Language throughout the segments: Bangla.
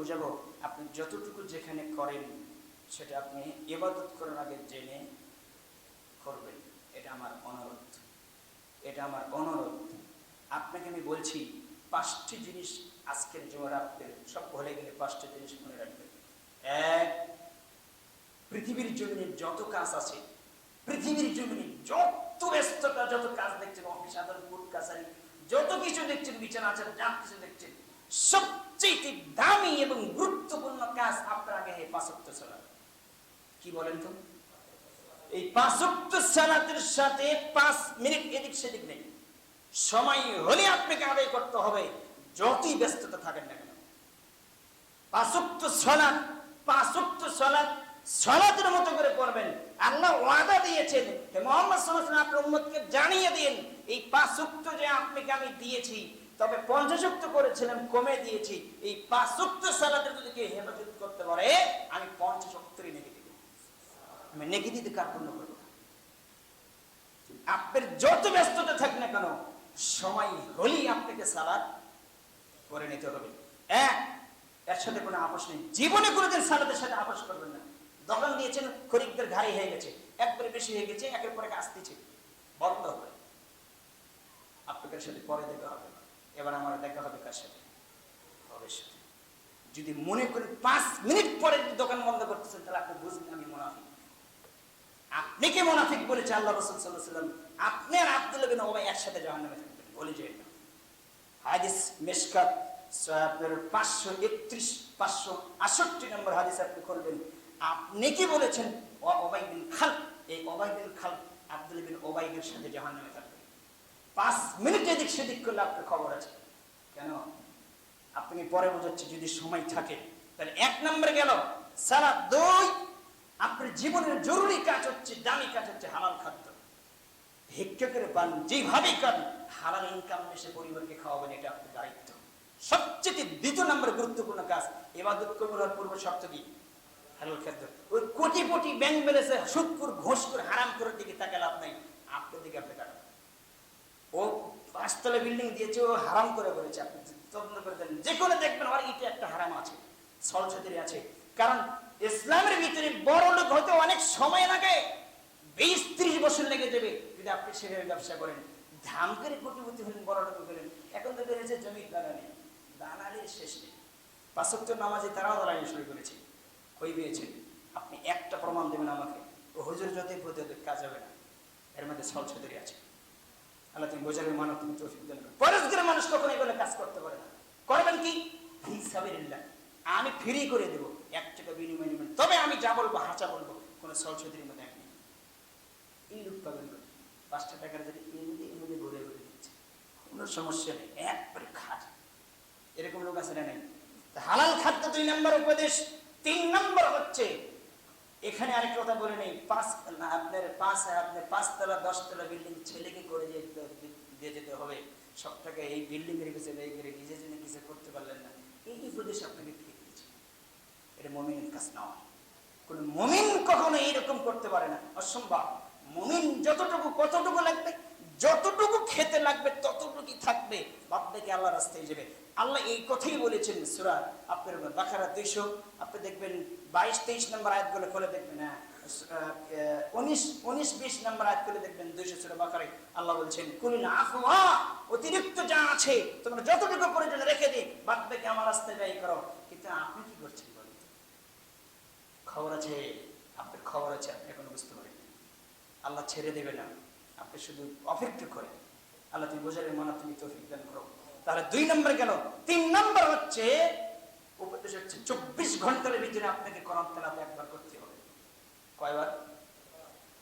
বোঝাবো, আপনি যতটুকু যেখানে করেন সেটা আপনি ইবাদত করার আগে জেনে করবেন। এটা আমার অনুরোধ। এটা আমার অনুরোধ। আপনাকে আমি বলছি, পাঁচটি জিনিস আজকের জোয়ার আপনাদের সব ভুলে গেলে পাঁচটি জিনিস মনে রাখবেন। এক, পৃথিবীর জমিনে যত কাজ আছে, পৃথিবীর জমিনে যত ব্যস্ততা, যত কাজ দেখছেন, অফিস আদালত কোর্ট, কাছারি, যত কিছু দেখছেন বিচার আচার যা কিছু দেখছেন সবচেয়ে দামি এবং গুরুত্বপূর্ণ কাজ আপনার আগে এই পাঁচক্ত চলা কি বলেন তো? এই পাঁচক্ত সালাতের সাথে পাঁচ মিনিট এদিক সেদিক নেই। সময় হলে আপনাকে আদায় করতে হবে, যতই ব্যস্ততা থাকেন না কেন। পাঁচক্ত সলাৎ পাঁচক্ত সলাৎ সলাতের মতো করে পড়বেন। আল্লাহ ওয়াদা দিয়েছেন হে মোহাম্মদ সাল্লাল্লাহু আলাইহি আপনার উম্মতকে জানিয়ে দিন, এই পাঁচক্ত যে আপনাকে আমি দিয়েছি তবে পঞ্চাশক্ত করেছিলাম কমে দিয়েছি। এই পাঁচক্ত সালাতের যদি কেউ হেফাজত করতে পারে, আমি পঞ্চাশক্তরই নেগে দিব আমি নেগে দিতে কার্পণ্য করব? আপনার যত ব্যস্ততা থাক না কেন, সময় হলেই আপনাকে সালাদ করে নিতে হবে। এক, এর সাথে কোনো আপোষ নেই। জীবনে কোনোদিন সালাদের সাথে আপোষ করবেন না। দোকান দিয়েছেন খরিকদের ঘাড়ি হয়ে গেছে। একবারে বেশি হয়ে গেছে, একের পর আসতেছে বন্ধ হবে। আপনাদের সাথে পরে দেখা হবে। এবার আমার দেখা হবে কার সাথে? সাথে? যদি মনে করি পাঁচ মিনিট পরে দোকান বন্ধ করতেছেন, তাহলে আপনি বুঝবেন আমি মুনাফিক। আপনি কে মুনাফিক বলেছে আল্লাহ রসুল সাল্লাহ সাল্লাম আপনি আর আব্দুল্লাহ বিন ওবাই একসাথে জাহান্নামে থাকবেন, বলে না। হাদিস মেশকাত আপনার পাঁচশো একত্রিশ, পাঁচশো আষট্টি নম্বর হাদিস আপনি করবেন আপনি কি বলেছেন? ওবাই বিন খাল এই ওবাই বিন খাল আব্দুল বিন ওবাইদের সাথে জাহান নামে থাকবে পাঁচ মিনিট এদিক সেদিক করলে আপনার খবর আছে। কেন? আপনি পরে বোঝাচ্ছি, যদি সময় থাকে। তাহলে এক নম্বরে গেল, সারা দুই, আপনার জীবনের জরুরি কাজ হচ্ছে, দামি কাজ হচ্ছে হালাল খাদ্য। ভিক্ষা করে পান যেভাবেই কান হালাল ইনকাম এসে পরিবারকে খাওয়াবেন, এটা আপনার দায়িত্ব। সবচেয়ে দ্বিতীয় নম্বর গুরুত্বপূর্ণ কাজ এবাদত কবুলার পূর্ব শর্ত কি? হালাল খাদ্য। ওই কোটি কোটি ব্যাংক ব্যালেন্সে সুদ করে ঘোষ করে হারাম করার দিকে তাকে লাভ নাই। আপনার দিকে আপনি তাকান ও পাঁচতলা বিল্ডিং দিয়েছে, ও হারাম করে বলেছে আপনি তদন্ত করে দেন। যে কোনো দেখবেন আমার এটা একটা হারাম আছে, সরস্বতীর আছে। কারণ ইসলামের ভিতরে বড় লোক হতে অনেক সময় লাগে, বিশ ত্রিশ বছর লেগে যাবে। যদি আপনি সেভাবে ব্যবসা করেন, ধাম করে কোটিপতি হলেন, বড় লোক হলেন, এখন তো বেড়েছে জমি দালালি। দালালির শেষ নেই। পাঁচত্তর নামাজে তারাও দালালি শুরু করেছে। কই পেয়েছেন? আপনি একটা প্রমাণ দেবেন আমাকে। ও হুজুর যতই প্রতি কাজ হবে না, এর মধ্যে সরস্বতী আছে। আল্লাহ তুমি বোঝাবে মানব তুমি তৌফিক দান পরস্পরের মানুষ কখনো এগুলো কাজ করতে পারে না। করবেন কি? ফি সাবিলিল্লাহ আমি ফ্রি করে দেবো। এক টাকা বিনিময় নেবেন। তবে আমি যা বলব হাঁচা বলব, কোনো সরস্বতীর মধ্যে এক নেই এই লোক পাবেন পাঁচটা টাকার যদি এমনি এমনি ঘুরে ঘুরে দিচ্ছে, কোনো সমস্যা নেই। একবারে খাট। এরকম লোক আছে না নেই? হালাল খাদ্য দুই নম্বর উপদেশ, তিন নম্বর হচ্ছে এখানে আরেক কথা বলে নেই। পাঁচ আপনার পাঁচ, আপনার পাঁচতলা, দশতলা বিল্ডিং ছেলেকে করে দিয়ে যেতে হবে। সব টাকা এই বিল্ডিং এর পিছনে ব্যয় করে নিজে জন্য কিছু করতে পারলেন না। এই উপদেশ আপনাকে ঠিক দিয়েছে। এটা মমিনের কাজ নয়। কোন মমিন কখনো এইরকম করতে পারে না। অসম্ভব। মমিন যতটুকু, কতটুকু লাগবে, যতটুকু খেতে লাগবে, ততটুকুই থাকবে। বাদ দেখে আল্লাহ রাস্তায় যাবে। আল্লাহ এই কথাই বলেছেন সুরা আপনার বাখারা দুইশো। আপনি দেখবেন বাইশ তেইশ নম্বর আয়াতগুলো খুলে দেখবেন হ্যাঁ। করে আল্লাহ করো। ছেড়ে দেবে না, আপনি শুধু অপেক্ষা করেন। আল্লাহ তুমি বোঝালে, মনে তুমি তৌফিক দান করো। তাহলে দুই নম্বর কেন তিন নম্বর হচ্ছে উপদেশ হচ্ছে চব্বিশ ঘণ্টার ভিতরে আপনাকে কোরআন তেলাতে একবার করতে হবে। কয়বার?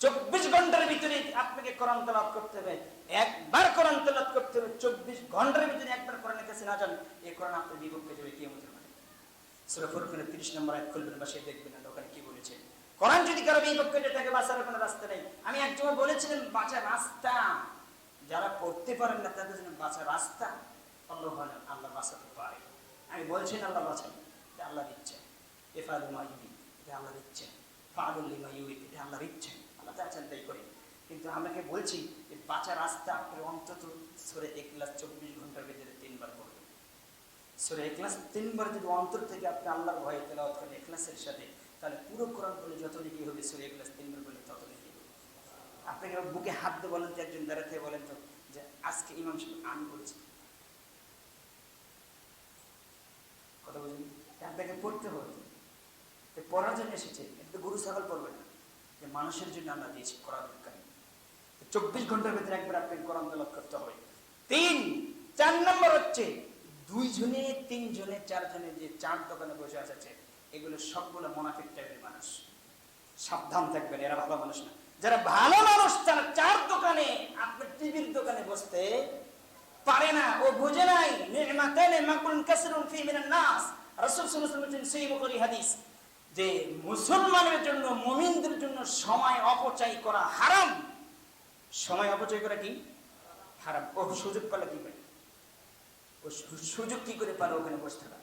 চব্বিশ ঘণ্টার ভিতরে আপনাকে কোরআন তেলাত করতে হবে। একবার কোরআন তেলাত করতে হবে, চব্বিশ ঘণ্টার ভিতরে একবার কোরআনের কাছে না যান এই কোরআন আপনার বিপক্ষে যাবে কি মানে সুরা ফুরকানের 30 নম্বর আয়াত খুলবেন বা সেই দেখবেন না ওখানে কি বলেছে। কোরআন যদি কারও বিপক্ষে যেতে থাকে বাঁচার কোনো রাস্তা নেই। আমি একজন বলেছিলেন বাঁচার রাস্তা। যারা পড়তে পারেন না, তাদের জন্য বাঁচার রাস্তা। আল্লাহ বলেন, আল্লাহ বাঁচাতে পারে। আমি বলছি না আল্লাহ বাঁচান। এটা আল্লাহর ইচ্ছে। এফাল মাইবি এটা আল্লাহর ইচ্ছে। ফাদুল্লি মাইউই এটা আল্লাহর ইচ্ছে। আল্লাহ চাচ্ছেন তাই করি কিন্তু আমাকে বলছি যে বাঁচার রাস্তা আপনি অন্তত সরে এক গ্লাস চব্বিশ ঘণ্টার ভিতরে তিনবার পড়বেন সুরে এখলাস তিনবার যদি অন্তর থেকে আপনি আল্লাহর ভয়ে তেলাওয়াত করেন এখলাসের সাথে, তাহলে পুরো কোরআন বলে যত নাকি হবে, সুরে এখলাস তিনবার বলে তত নাকি হবে। আপনাকে বুকে হাত দিয়ে বলেন তো, একজন দাঁড়াতে বলেন তো, যে আজকে ইমাম সাহেব আমি বলছি। কথা বুঝুন আপনাকে পড়তে হবে। পড়ার জন্য এসেছে এটা তো গরু ছাগল পড়বে না। যে মানুষের জন্য আমরা দিয়েছি কোরআন কারিম। চব্বিশ ঘণ্টার ভিতরে একবার আপনাকে কোরআন তেলাওয়াত করতে হবে। তিন, চার নম্বর হচ্ছে, দুইজনে, তিনজনে, চারজনে যে চার দোকানে বসে আছে, এগুলো সবগুলো মোনাফিক টাইপের মানুষ। সাবধান থাকবেন, এরা ভালো মানুষ না। যারা ভালো মানুষ, তারা চার দোকানে, আপনার টিভির দোকানে বসতে পারে না, ও বুঝে নাই নি'মাতানে মাকুলুন কাসরুন ফি মিনান নাস। রাসূল সাল্লাল্লাহু আলাইহি ওয়াসাল্লাম হাদিস, যে মুসলমানের জন্য, মুমিনদের জন্য সময় অপচয় করা হারাম। সময় অপচয় করা কি? হারাম। ও সুযোগ পেলে কি পায় ও সুযোগ কি করে পারে ওখানে বসে থাকা?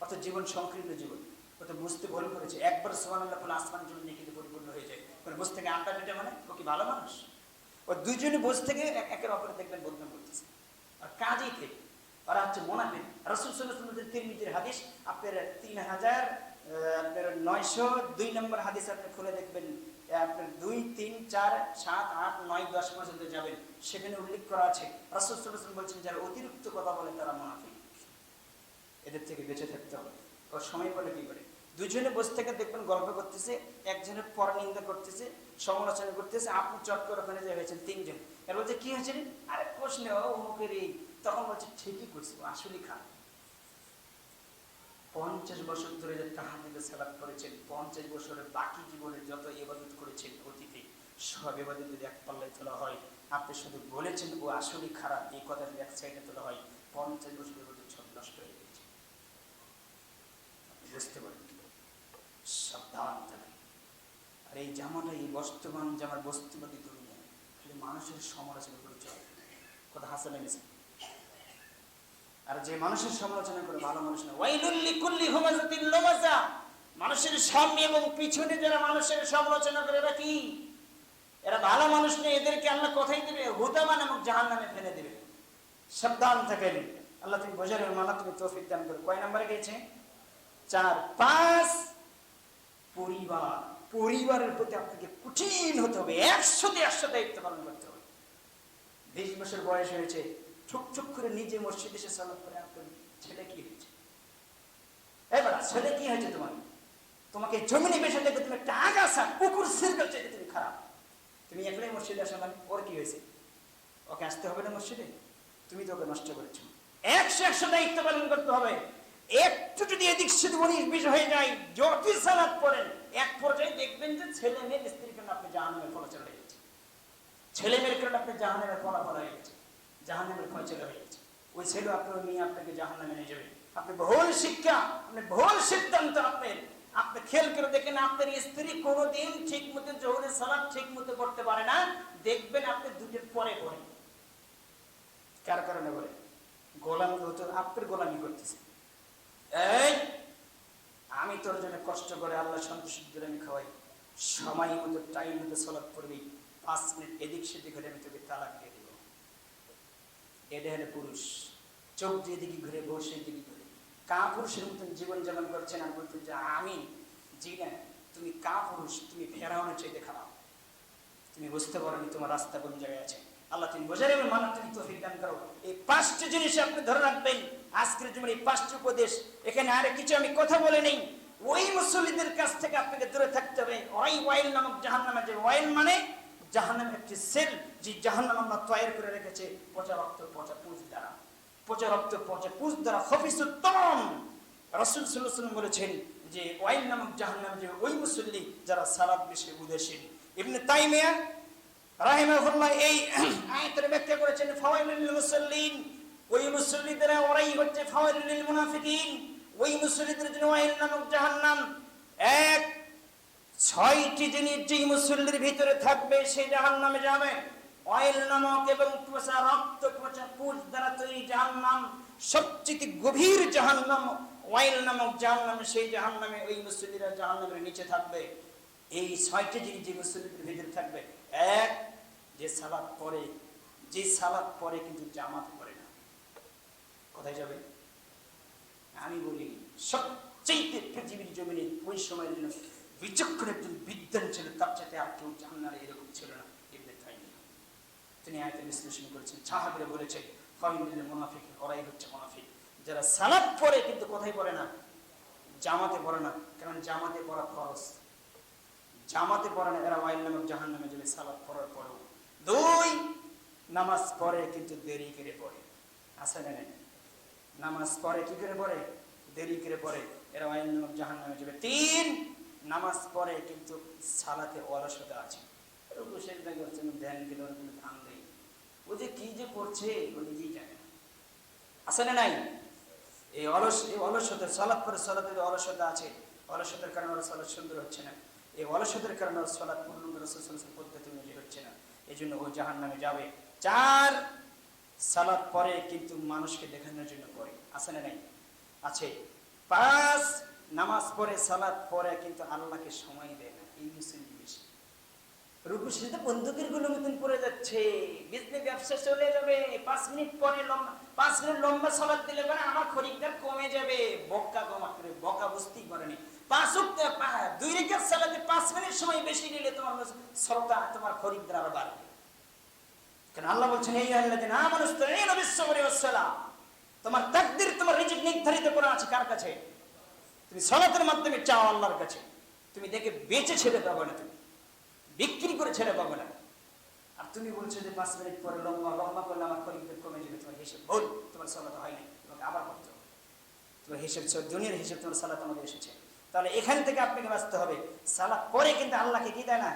অর্থাৎ জীবন সংকীর্ণ জীবন। ও তো বুঝতে ভুল করেছে। একবার সোহানুল্লাহ বলে আসমান জন্য কিন্তু পরিপূর্ণ হয়ে যায়। মানে বসে থেকে আড্ডা মানে? ও কি ভালো মানুষ? ও দুইজনে বসে থেকে এক- একের অপরে দেখবেন বদনাম কাজই থেকে ওরা হচ্ছে মোনাফিক। রসুল সাল্লাহ তিরমিজির হাদিস আপনার তিন হাজার আপনার নয়শো দুই নম্বর হাদিস আপনি খুলে দেখবেন। আপনার দুই, তিন, চার, সাত, আট, নয়, দশ পর্যন্ত যাবেন। সেখানে উল্লেখ করা আছে, রসুল সাল্লাহ বলছেন, যারা অতিরিক্ত কথা বলে তারা মোনাফিক। এদের থেকে বেঁচে থাকতে হবে। ও সময় বলে কি করে? দুজনে বসে থেকে দেখবেন গল্প করতেছে, একজনের পর নিন্দা করতেছে, সমালোচনা করতেছে, আপনি চট করে ওখানে যে হয়েছেন তিনজন। এর বলছে কি হয়েছে আরে এই, তখন বলছে, ঠিকই করছি খান পঞ্চাশ বছর ধরে যে তাহাদিকে করেছেন, পঞ্চাশ বছরের বাকি জীবনের যত ইবাদত করেছেন অতীতে, সব ইবাদত যদি এক পাল্লায় তোলা হয়, আপনি শুধু বলেছেন, ও আসলে খারাপ, এই কথা যদি এক সাইডে তোলা হয়, পঞ্চাশ বছর ইবাদত সব নষ্ট হয়ে গেছে বুঝতে পারেন সাবধান আর এই জামাটা, এই বর্তমান জামার বস্তুবাদী মানুষের সমালোচনা করে চলে। কথা হাসা লেগেছে আর যে মানুষের সমালোচনা করে ভালো মানুষ না, ওয়াইলুল লিকুল্লি হুমাজাতিন লুমাজা মানুষের সামনে এবং পিছনে যারা মানুষের সমালোচনা করে, এরা কি? এরা ভালো মানুষ নেই এদেরকে আল্লাহ কথাই দেবে, হুদামান এবং জাহান্নামে ফেলে দেবে। সাবধান থাকেন। আল্লাহ তুমি বোঝার মানা তুমি তৌফিক দান করো কয় নম্বরে গেছে চার, পাঁচ, পরিবার। পরিবারের প্রতি আপনাকে কঠিন হতে হবে একশোতে একশো দায়িত্ব পালন করতে হবে। বিশ বছর বয়স হয়েছে, ঠুক ঠুক করে নিজে মসজিদে এসে সালাত করে আপনার ছেলে কি হয়েছে? এবার ছেলে কি হয়েছে তোমার? তোমাকে জমিনে বেসে দেখে তুমি একটা আগাছা কুকুর সিরকাল চাইতে তুমি খারাপ। তুমি একলাই মসজিদে আসা মানে ওর কি হয়েছে? ওকে আসতে হবে না মসজিদে? তুমি তো ওকে নষ্ট করেছ। একশো একশো দায়িত্ব পালন করতে হবে। একটু যদি এদিক সেদিক উনিশ বিশ হয়ে যায়। যতই সালাদ পড়েন, এক পর্যায়ে দেখবেন যে ছেলে মেয়ের স্ত্রীর কারণে আপনি জাহান্নামের ফলাচল হয়ে গেছে। ছেলে মেয়ের কারণে আপনি জাহান্নামের ফলাফল হয়ে গেছে। জাহান্নামের ফলাচল হয়ে গেছে। ওই ছেলে আপনার মেয়ে আপনাকে জাহান্নামে নিয়ে যাবে। আপনি ভুল শিক্ষা, আপনি ভুল সিদ্ধান্ত আপনার। আপনি খেয়াল করে দেখেন, আপনার স্ত্রী কোনোদিন ঠিক মতো জোহরের সালাদ ঠিক মতো করতে পারে না। দেখবেন আপনি দুটোর পরে পড়ে কার কারণে বলে? গোলামি আপনার গোলামি করতেছে। এই, আমি তোর জন্য কষ্ট করে আল্লাহ সন্তুষ্ট করে আমি খাওয়াই। সময় মতো টাইম মতো সলাপ করবি। পাঁচ মিনিট এদিক সেদিক হলে আমি তোকে তালাক দিয়ে দেবো। এটা পুরুষ। চোখ যেদিকে ঘুরে বসে দিকে ঘুরে। কা পুরুষের মতন জীবন যেমন করছেন আর বলতেন যে, আমি জি না তুমি কা পুরুষ তুমি ফেরাউনের চাইতে খারাপ। তুমি বুঝতে পারোনি তোমার রাস্তা কোন জায়গায় আছে? আল্লাহ তুমি বোঝা যাবে মানব তুমি তৌফিক দান করো। এই পাঁচটি জিনিস আপনি ধরে রাখবেন। আজকের জীবনে এই পাঁচটি উপদেশ। এখানে আরে কিছু আমি কথা বলে নেই। ওই মুসল্লিদের কাছ থেকে আপনাকে দূরে থাকতে হবে। ওই ওয়াইল নামক জাহান্নামে যে ওয়াইল মানে জাহান্নামের একটি সেল যে জাহান্নাম আমরা তৈরি করে রেখেছে। পচা রক্ত, পচা পুঁজ দ্বারা। পচা রক্ত, পচা পুঁজ দ্বারা হফিসুত্তম রসুল সাল্লাম বলেছেন যে ওয়াইল নামক জাহান্নাম যে ওই মুসল্লি যারা সালাদ বেশি উদাসীন ইবনে তাইমিয়া রাহিমাহুল্লাহ এই আয়াতের ব্যাখ্যা করেছেন, ফাওয়াইলুল মুসাল্লিন। ওই মুসল্লিদের ওরাই হচ্ছে ফাওয়াইলুল মুনাফিকিন। ওই মুসল্লিদের জন্য ওয়াইল নামক জাহান্নাম। এক, ছয়টি জিনিস যেই মুসল্লির ভিতরে থাকবে, সেই জাহান্নামে যাবে। অয়েল নামক এবং পচা রক্ত পচা পুজ দ্বারা তৈরি জাহান্নাম। সবচেয়ে গভীর জাহান্নাম, ওয়াইল নামক জাহান্নামে, সেই জাহান্নামে ওই মুসল্লিরা জাহান্নামের নিচে থাকবে। এই ছয়টি জিনিস যে মুসল্লিদের ভিতরে থাকবে। এক, যে সালাদ পরে, যে সালাদ পরে কিন্তু জামাত পড়ে না। কোথায় যাবে? আমি বলি সবচেয়ে পৃথিবীর জমিনে ওই সময়ের জন্য বিচক্ষণ একজন বিদ্যান ছিল, তার চাইতে আর কেউ জান্নারে এরকম ছিল না, ইবনে তাইমিয়া। তিনি আয়তে বিশ্লেষণ করেছেন, সাহাবিরা বলেছে ফাইনাল মুনাফিক, ওরাই হচ্ছে মুনাফিক। যারা সালাত পড়ে কিন্তু কোথায় পড়ে না? জামাতে পড়ে না, কারণ জামাতে পড়া খরচ জামাতে পড়ে না, এরা ওয়াইল নামক জাহান নামে যাবে সালাত পড়ার পরেও দুই নামাজ পড়ে কিন্তু দেরি করে পড়ে। আছে না নামাজ পড়ে কি করে পড়ে? দেরি করে পড়ে। এরা ওয়াইল নামক জাহান নামে যাবে তিন নামাজ পড়ে কিন্তু সালাতে অলসতা আছে। রুকু সেজদা অলসতার কারণে ওর সুন্দর হচ্ছে না। এই অলসতার কারণে সালাত পূর্ণ পদ্ধতি অনুযায়ী হচ্ছে না। এই জন্য ও জাহান নামে যাবে। চার সালাদ পরে কিন্তু মানুষকে দেখানোর জন্য করে আছে না নাই? আছে। পাঁচ নামাজ পড়ে সালাদ পরে কিন্তু আল্লাহকে সময় দেয় না। এই মুসলিম বেশি। রুকু সেটা বন্দুকেরগুলো মতন পড়ে যাচ্ছে। বিজনেস ব্যবসা চলে যাবে। পাঁচ মিনিট পরে লম্বা পাঁচ মিনিট লম্বা সলাদ দিলে পরে আমার খরিদ্দার কমে যাবে। বক্কা কমা করে বকা বুঝতেই পারেনি পাঁচ দুই রেখার সালাতে পাঁচ মিনিট সময় বেশি নিলে তোমার শ্রদ্ধা তোমার খরিদ্দার আরও বাড়বে। কারণ আল্লাহ বলছেন এই আল্লাহ দিন মানুষ তো এই নবিশ্বরে ওসালাম তোমার তাকদির, তোমার রিজিক নির্ধারিত করা আছে কার কাছে? তুমি সলাতের মাধ্যমে চাও আল্লাহর কাছে। তুমি দেখে বেঁচে ছেড়ে পাবে না তুমি। বিক্রি করে ছেড়ে পাবে না। আর তুমি বলছো যে পাঁচ মিনিট পরে লম্বা লম্বা করলে আমার খরিদ্দার কমে যাবে, তোমার হিসেব ভুল, তোমার সালাত হয়নি তোমাকে আবার করতে হবে। তোমার হিসেব, দুনিয়ার হিসেব, তোমার সালাত আমাদের এসেছে। তাহলে এখান থেকে আপনাকে বাঁচতে হবে। সালাত পরে কিন্তু আল্লাহকে কি দেয় না?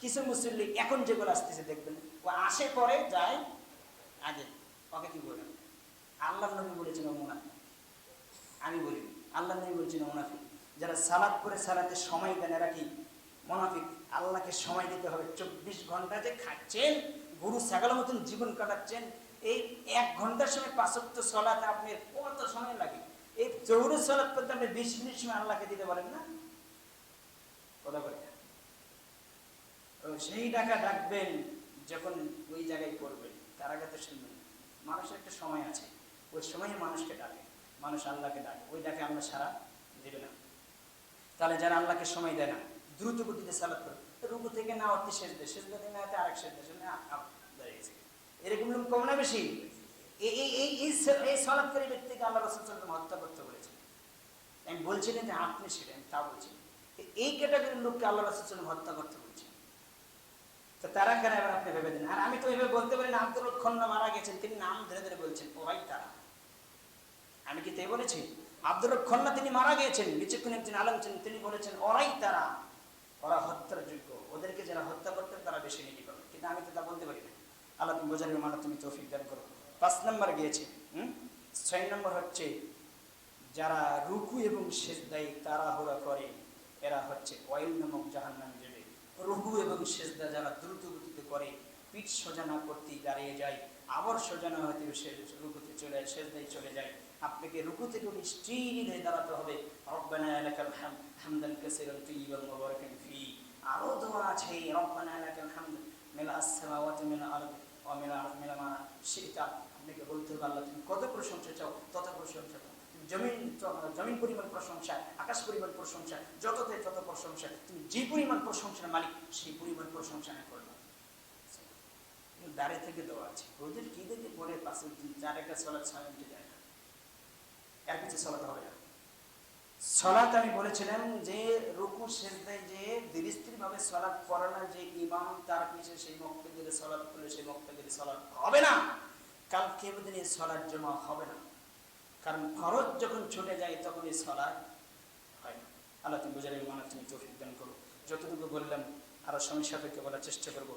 কিছু মুসল্লি এখন যেগুলো আসতেছে দেখবেন। ও আসে পরে যায় আগে। ওকে কি বলেন আল্লাহ নবী বলেছেন, ও মুনাফিক। আমি বলি আল্লাহ নবী বলছেন, ও মুনাফিক। যারা সালাত করে সালাতে সময় দেন, এরা কি? মুনাফিক। আল্লাহকে সময় দিতে হবে। চব্বিশ ঘণ্টা যে খাচ্ছেন, গরু ছাগলের মতন জীবন কাটাচ্ছেন, এই এক ঘণ্টার সময় পাঁচত্ব সলাতে আপনার কত সময় লাগে? এই চৌর সলাৎ করতে আপনি বিশ মিনিট সময় আল্লাহকে দিতে পারেন না? কথা বলে সেই ডাকা ডাকবেন যখন ওই জায়গায় করবেন তার আগে তো শুনবেন। মানুষের একটা সময় আছে। ওই সময়ে মানুষকে ডাকে। মানুষ আল্লাহকে ডাকে। ওই ডাকে আল্লাহ সারা দেবে না। তাহলে যারা আল্লাহকে সময় দেয় না, দ্রুত গতিতে সালাত করে রুকু থেকে না অর্থে শেষ দেয়। শেষ দিতে না আরেক শেষ দেয়। শুনে দাঁড়িয়েছে এরকম লোক কম না বেশি? এই ব্যক্তিকে আল্লাহ হত্যা করতে বলেছেন। আমি বলছি না যে আপনি আমি তা বলছি। এই ক্যাটাগরির লোককে আল্লাহ হত্যা করতে বলছেন। তো তারা কেন এবার আপনি ভেবে আর আমি তো বলতে পারি না, আব্দুল খন্না মারা গেছেন, তিনি নাম ধরে ধরে বলছেন ওরাই তারা। আমি কি তাই বলেছি? আব্দুল খন্না তিনি মারা গিয়েছেন বিচক্ষণ একজন আলম ছিলেন, তিনি বলেছেন, ওরাই তারা। ওরা হত্যার যোগ্য ওদেরকে যারা হত্যা করতেন, তারা বেশি নেকি পাবে কিন্তু আমি তো তা বলতে পারি না। আল্লাহ তুমি বোঝার মানে তুমি তৌফিক দান করো। পাঁচ নম্বর গিয়েছে ছয় নম্বর হচ্ছে, যারা রুকু এবং সেজদাই তাড়াহুড়া করে, এরা হচ্ছে অয়েল নামক জাহান নামে যাবে। রুকু এবং সেজদা যারা দ্রুত গতিতে করে, পিঠ সোজা না করতেই দাঁড়িয়ে যায়, আবার সোজা না হতে রুকুতে চলে যায় সেজদাই চলে যায়। আপনাকে রুকু থেকে উঠে স্টিল হয়ে দাঁড়াতে হবে। রব্বানা লাকাল হাম, হামদান কাসীরান তাইয়িবান মুবারাকান ফি। আরও দোয়া আছে, রব্বানা লাকাল হামদ মিলা আসসামাওয়াতি মিনা আরদ ওয়া মিনা মা শিতা। আপনাকে বলতে হবে আল্লাহ তুমি কত প্রশংসা চাও, তত প্রশংসা পাও তুমি জমিন জমিন পরিমাণ প্রশংসা, আকাশ পরিমাণ প্রশংসা, যততে তত প্রশংসা, তুমি যে পরিমাণ প্রশংসার মালিক, সেই পরিমাণ প্রশংসা না করবে। দাঁড়িয়ে থেকে দেওয়া আছে। ওদের কি দেখে পরে পাশে চার, একটা চলার ছয় মিনিটে যায় না। এর কিছু চলাতে হবে না। সলাত আমি বলেছিলাম যে, রুকু সেজদায় যে ধীরস্থির ভাবে সলাৎ করে না যে ইমাম, তার পিছে সেই মক্তগিরে সলাৎ করলে সেই মক্তগিরে সলাৎ হবে না। কাল এই সলার জমা হবে না। কারণ ফরজ যখন ছুটে যায়, তখন এই সলার হয় না। আল্লাহ তুমি বোঝার মানে তুমি তৌফিক দান করো। যতটুকু বললাম, আরও সময় সাপেক্ষে বলার চেষ্টা করব।